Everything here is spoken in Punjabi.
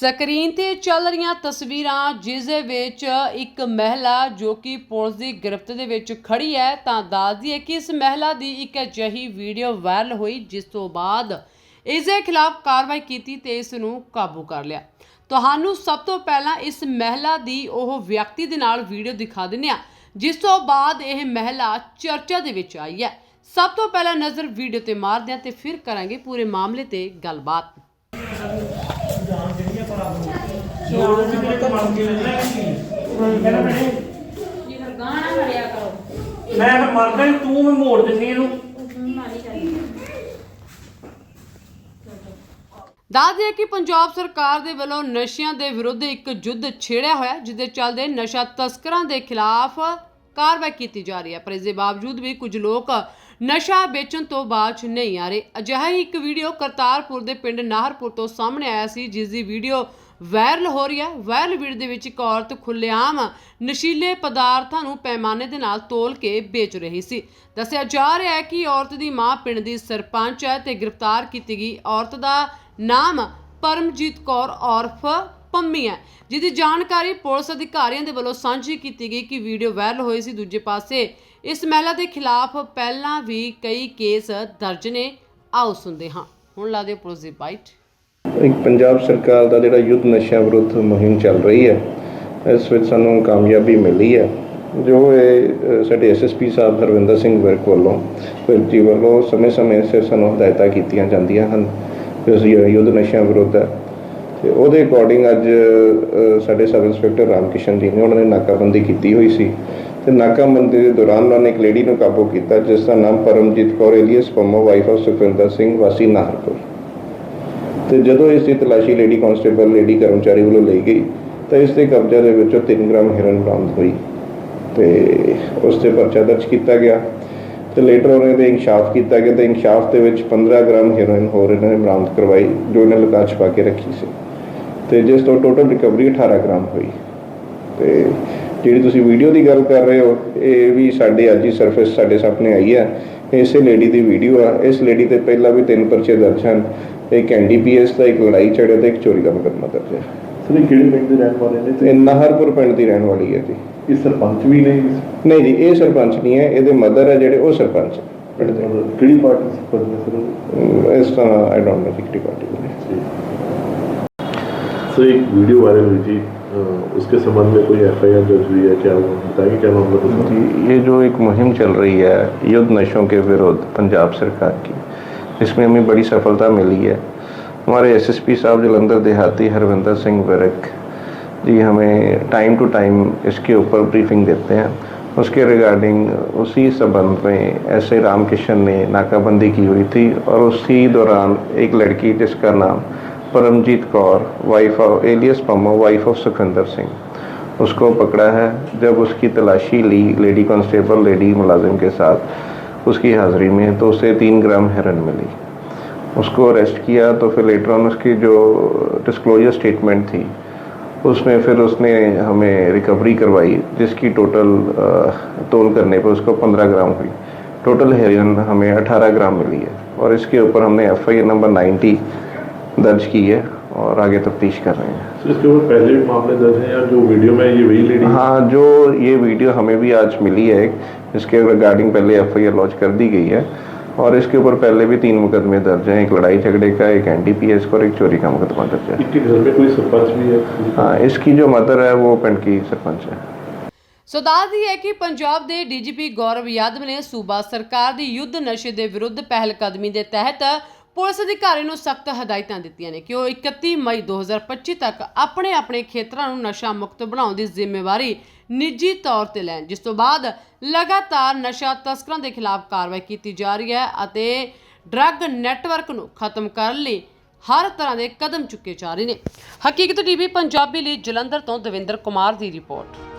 ਸਕਰੀਨ ਤੇ ਚੱਲ ਰਹੀਆਂ ਤਸਵੀਰਾਂ, ਜਿਸ ਦੇ ਵਿੱਚ ਇੱਕ ਮਹਿਲਾ ਜੋ ਕਿ ਪੁਲਿਸ ਦੀ ਗ੍ਰਿਫਤ ਦੇ ਵਿੱਚ ਖੜੀ ਹੈ, ਤਾਂ ਦੱਸਦੀ ਹੈ ਕਿ ਇਸ ਮਹਿਲਾ ਦੀ ਇੱਕ ਅਜਿਹੀ ਵੀਡੀਓ ਵਾਇਰਲ ਹੋਈ, ਜਿਸ ਤੋਂ ਬਾਅਦ ਇਸ ਦੇ ਖਿਲਾਫ ਕਾਰਵਾਈ ਕੀਤੀ ਤੇ ਇਸ ਨੂੰ ਕਾਬੂ ਕਰ ਲਿਆ। ਤੁਹਾਨੂੰ ਸਭ ਤੋਂ ਪਹਿਲਾਂ ਇਸ ਮਹਿਲਾ ਦੀ ਉਹ ਵਿਅਕਤੀ ਦੇ ਨਾਲ ਵੀਡੀਓ ਦਿਖਾ ਦਿੰਦੇ ਹਾਂ, ਜਿਸ ਤੋਂ ਬਾਅਦ ਇਹ ਮਹਿਲਾ ਚਰਚਾ ਦੇ ਵਿੱਚ ਆਈ ਹੈ। ਸਭ ਤੋਂ ਪਹਿਲਾਂ ਨਜ਼ਰ ਵੀਡੀਓ ਤੇ ਮਾਰਦੇ ਹਾਂ ਤੇ ਫਿਰ ਕਰਾਂਗੇ ਪੂਰੇ ਮਾਮਲੇ ਤੇ ਗੱਲਬਾਤ। ਗਾਣਾ ਮਰਿਆ ਕਰੋ। ਮੈਂ ਫਿਰ ਮਰਦਾ ਨੀ, ਤੂੰ ਮੈਂ ਮੋੜ ਦਿੰਦੀ ਇਹਨੂੰ। ਮਾਰੀ ਚਾਹੀਦੀ ਦੱਸਦੇ ਹੈ ਕਿ ਪੰਜਾਬ ਸਰਕਾਰ ਦੇ ਵੱਲੋਂ ਨਸ਼ਿਆਂ ਦੇ ਵਿਰੁੱਧ ਇੱਕ ਯੁੱਧ ਛੇੜਿਆ ਹੋਇਆ ਜਿਸ ਦੇ ਚੱਲਦੇ ਨਸ਼ਾ ਤਸਕਰਾਂ ਦੇ ਖਿਲਾਫ ਕਾਰਵਾਈ ਕੀਤੀ ਜਾ ਰਹੀ ਹੈ। ਪਰ ਇਸ ਦੇ ਬਾਵਜੂਦ ਵੀ ਕੁਝ ਲੋਕ ਨਸ਼ਾ ਵੇਚਣ ਤੋਂ ਬਾਅਦ ਨਹੀਂ ਆ ਰਹੇ। ਅਜਿਹਾ ਹੀ ਇੱਕ ਵੀਡੀਓ ਕਰਤਾਰਪੁਰ ਦੇ ਪਿੰਡ ਨਾਹਰਪੁਰ ਤੋਂ ਸਾਹਮਣੇ ਆਇਆ ਸੀ ਜਿਸ ਦੀ ਵੀਡੀਓ ਵਾਇਰਲ ਹੋ ਰਹੀ ਹੈ। ਵਾਇਰਲ ਵੀਡੀਓ ਦੇ ਵਿੱਚ ਇੱਕ ਔਰਤ ਖੁੱਲੇਆਮ ਨਸ਼ੀਲੇ ਪਦਾਰਥਾਂ ਨੂੰ ਪੈਮਾਨੇ ਦੇ ਨਾਲ ਤੋਲ ਕੇ ਵੇਚ ਰਹੀ ਸੀ। ਦੱਸਿਆ ਜਾ ਰਿਹਾ ਹੈ ਕਿ ਔਰਤ ਦੀ ਮਾਂ ਪਿੰਡ ਦੀ ਸਰਪੰਚ ਹੈ ਤੇ ਗ੍ਰਿਫਤਾਰ ਕੀਤੀ ਗਈ ਔਰਤ ਦਾ ਨਾਮ ਪਰਮਜੀਤ ਕੌਰ ਔਰਫ ਪੰਮੀ ਹੈ, ਜਿਹਦੀ ਜਾਣਕਾਰੀ ਪੁਲਿਸ ਅਧਿਕਾਰੀਆਂ ਦੇ ਵੱਲੋਂ ਸਾਂਝੀ ਕੀਤੀ ਗਈ ਕਿ ਵੀਡੀਓ ਵਾਇਰਲ ਹੋਈ ਸੀ। ਦੂਜੇ ਪਾਸੇ ਇਸ ਮਹਿਲਾ ਦੇ ਖਿਲਾਫ ਪਹਿਲਾਂ ਵੀ ਕਈ ਕੇਸ ਦਰਜ ਨੇ। ਆਓ ਸੁਣਦੇ ਹਾਂ। ਹੁਣ ਲਾ ਦਿਓ ਪੁਲਿਸ ਦੀ ਬਾਈਟ। ਇੱਕ ਪੰਜਾਬ ਸਰਕਾਰ ਦਾ ਜਿਹੜਾ ਯੁੱਧ ਨਸ਼ਿਆਂ ਵਿਰੁੱਧ ਮੁਹਿੰਮ ਚੱਲ ਰਹੀ ਹੈ ਇਸ ਵਿੱਚ ਸਾਨੂੰ ਕਾਮਯਾਬੀ ਮਿਲੀ ਹੈ। ਜੋ ਇਹ ਅ, ਸਾਡੇ ਐਸਐਸਪੀ ਸਾਹਿਬ ਹਰਵਿੰਦਰ ਸਿੰਘ ਵਿਰਕ ਵੱਲੋਂ ਵਿਰਕ ਜੀ ਵੱਲੋਂ ਸਮੇਂ-ਸਮੇਂ ਸਿਰ ਸਾਨੂੰ ਹਦਾਇਤਾਂ ਕੀਤੀਆਂ ਜਾਂਦੀਆਂ ਹਨ ਕਿ ਯੁੱਧ ਨਸ਼ਿਆਂ ਵਿਰੁੱਧ ਹੈ। ਤੇ ਉਹਦੇ ਅਕੋਰਡਿੰਗ ਅੱਜ ਸਾਡੇ ਸਬ ਇੰਸਪੈਕਟਰ ਰਾਮਕਿਸ਼ਨ ਜੀ ਨੇ ਉਹਨਾਂ ਨੇ ਨਾਕਾਬੰਦੀ ਕੀਤੀ ਹੋਈ ਸੀ। ਤੇ ਨਾਕਾਬੰਦੀ ਦੇ ਦੌਰਾਨ ਉਹਨਾਂ ਨੇ ਇੱਕ ਲੇਡੀ ਨੂੰ ਕਾਬੂ ਕੀਤਾ ਜਿਸ ਦਾ ਨਾਮ Paramjit Kaur alias Pammo wife of Sukhwinder Singh ਵਾਸੀ ਨਾਹਰਪੁਰ। ਤੇ ਜਦੋਂ ਇਸ ਦੀ ਤਲਾਸ਼ੀ ਲੇਡੀ ਕਾਂਸਟੇਬਲ ਲੇਡੀ ਕਰਮਚਾਰੀ ਵੱਲੋਂ ਲਈ ਗਈ, ਤਾਂ ਇਸ ਦੇ ਕਬਜ਼ਾ ਦੇ ਵਿੱਚੋਂ 3 ਗ੍ਰਾਮ ਹੈਰੋਇਨ ਬਰਾਮਦ ਹੋਈ ਤੇ ਉਸ ਤੇ ਪਰਚਾ ਦਰਜ ਕੀਤਾ ਗਿਆ ਤੇ ਲੇਟਰ ਉਹਨੇ ਦੇ ਇਨਕਸ਼ਾਫ ਕੀਤਾ ਗਿਆ ਤੇ ਇਨਕਸ਼ਾਫ ਦੇ ਵਿੱਚ 15 ਗ੍ਰਾਮ ਹੀਰੋਇਨ ਹੋਰ ਇਹਨਾਂ ਨੇ ਬਰਾਮਦ ਕਰਵਾਈ, ਜੋ ਇਹਨਾਂ ਲੁਕਾ ਛਪਾ ਕੇ ਰੱਖੀ ਸੀ। ਤੇ ਜਿਸ ਤੋਂ ਟੋਟਲ ਰਿਕਵਰੀ 18 ਗ੍ਰਾਮ ਹੋਈ। ਤੇ ਜਿਹੜੀ ਤੁਸੀਂ ਵੀਡੀਓ ਦੀ ਗੱਲ ਕਰ ਰਹੇ ਹੋ, ਇਹ ਵੀ ਸਾਡੇ ਅੱਜ ਹੀ ਸਰਫੇਸ ਸਾਡੇ ਸਾਹਮਣੇ ਆਈ ਹੈ। ਇਸੇ ਲੇਡੀ ਦੀ ਵੀਡੀਓ ਆ। ਇਸ ਲੇਡੀ ਤੇ ਪਹਿਲਾਂ ਵੀ ਤਿੰਨ ਪਰਚੇ ਦਰਜ ਹਨ। ਇੱਕ ਐਨਡੀਪੀਐਸ ਦਾ ਇੱਕ ਲੜਾਈ ਝਗੜੇ ਦਾ ਇੱਕ ਚੋਰੀ ਦਾ ਮੁਕੱਦਮਾ ਦਰਜ ਹੈ। ਸਰ ਇਹ ਕਿਹੜੇ ਪਿੰਡ ਦੇ ਰਹਿਣ ਵਾਲੇ ਨੇ? ਤੇ ਇਹ ਨਹਰਪੁਰ ਪਿੰਡ ਦੀ ਰਹਿਣ ਵਾਲੀ ਹੈ ਜੀ। ਇਹ ਸਰਪੰਚ ਵੀ ਨੇ ਇਸ? ਨਹੀਂ ਜੀ ਇਹ ਸਰਪੰਚ ਨਹੀਂ ਹੈ। ਇਹਦੇ ਮਦਰ ਹੈ ਜਿਹੜੇ ਉਹ ਸਰਪੰਚ ਹੈ। ਪਿੰਡ ਦੇ। ਮਤਲਬ ਕਿਹੜੀ ਪਾਰਟੀ ਸਰਪੰਚ ਨੇ ਸਰ ਉਹ? ਅਮ, ਇਸ ਤਰ੍ਹਾਂ ਆਈ ਡੋਨਟ ਨੋ ਕਿਹੜੀ ਪਾਰਟੀ ਦੀ ਹੈ। ਸਰ ਇੱਕ ਵੀਡੀਓ ਵਾਇਰਲ ਹੋਈ ਸੀ। उसके संबंध में कोई एफ़ आई आर दर्ज हुई है क्या? वो बताएँगे क्या मामला जी, ये जो एक मुहिम चल रही है, युद्ध नशों के विरुद्ध पंजाब सरकार की इसमें हमें बड़ी सफलता मिली है। हमारे एसएसपी साहब जलंधर देहाती हरविंदर सिंह विरक जी हमें टाइम टू टाइम इसके ऊपर ब्रीफिंग देते हैं। उसके रिगार्डिंग उसी संबंध में ऐसे रामकिशन ने नाकाबंदी की हुई थी और उसी दौरान एक लड़की जिसका नाम Paramjit Kaur wife of alias Pammo wife of Sukhwinder Singh उसको पकड़ा है जब उसकी तलाशी ली लेडी कांस्टेबल लेडी मुलाजिम के साथ उसकी हाज़िरी में तो उसे तीन ग्राम हेरन मिली। उसको अरेस्ट किया तो फिर लेटर ऑन उसकी जो डिस्क्लोजर स्टेटमेंट थी, उसमें फिर उसने हमें रिकवरी करवाई, जिसकी टोटल तोल करने पर उसको 15 ग्राम हुई। टोटल हेरोइन हमें 18 ग्राम मिली है और इसके ऊपर हमने एफ़ आई नंबर 90 दर्ज की है और आगे तफ्तीश कर रहे हैं सर इसके ऊपर पहले भी मामले दर्ज हैं या जो वीडियो में ये वही लेडी हाँ जो ये वीडियो हमें भी आज मिली है एक इसके रिगार्डिंग पहले एफ आई आर लॉन्च कर दी गई है और इसके ऊपर पहले भी तीन मुकदमे दर्ज हैं एक लड़ाई झगड़े का एक एन डी पी एस का और एक चोरी का मुकदमा दर्ज है इनके घर में कोई सरपंच भी है हाँ इसकी जो मदर है वो पिंड की सरपंच है ਸੋ ਦੱਸਦੀ ਹੈ ਕਿ ਪੰਜਾਬ ਦੇ ਡੀਜੀਪੀ ਗੌਰਵ ਯਾਦਵ ਨੇ ਸੂਬਾ ਸਰਕਾਰ ਦੀ ਯੁੱਧ ਨਸ਼ੇ ਦੇ ਵਿਰੁੱਧ ਪਹਿਲ ਕਦਮੀ ਦੇ ਤਹਿਤ ਪੁਲਿਸ ਅਧਿਕਾਰੀ ਨੂੰ ਸਖਤ ਹਦਾਇਤਾਂ ਦਿੱਤੀਆਂ ਨੇ ਕਿ ਉਹ 31 ਮਈ 2025 ਤੱਕ ਆਪਣੇ ਆਪਣੇ ਖੇਤਰਾਂ ਨੂੰ ਨਸ਼ਾ ਮੁਕਤ ਬਣਾਉਣ ਦੀ ਜ਼ਿੰਮੇਵਾਰੀ ਨਿੱਜੀ ਤੌਰ ਤੇ ਲੈਣ, ਜਿਸ ਤੋਂ ਬਾਅਦ ਲਗਾਤਾਰ ਨਸ਼ਾ ਤਸਕਰਾਂ ਦੇ ਖਿਲਾਫ ਕਾਰਵਾਈ ਕੀਤੀ ਜਾ ਰਹੀ ਹੈ ਅਤੇ ਡਰੱਗ ਨੈਟਵਰਕ ਨੂੰ ਖਤਮ ਕਰਨ ਲਈ ਹਰ ਤਰ੍ਹਾਂ ਦੇ ਕਦਮ ਚੁੱਕੇ ਜਾ ਰਹੇ ਨੇ। ਹਕੀਕਤ ਟੀਵੀ, ਪੰਜਾਬੀ ਲਈ ਜਲੰਧਰ ਤੋਂ ਦਵਿੰਦਰ ਕੁਮਾਰ ਦੀ ਰਿਪੋਰਟ।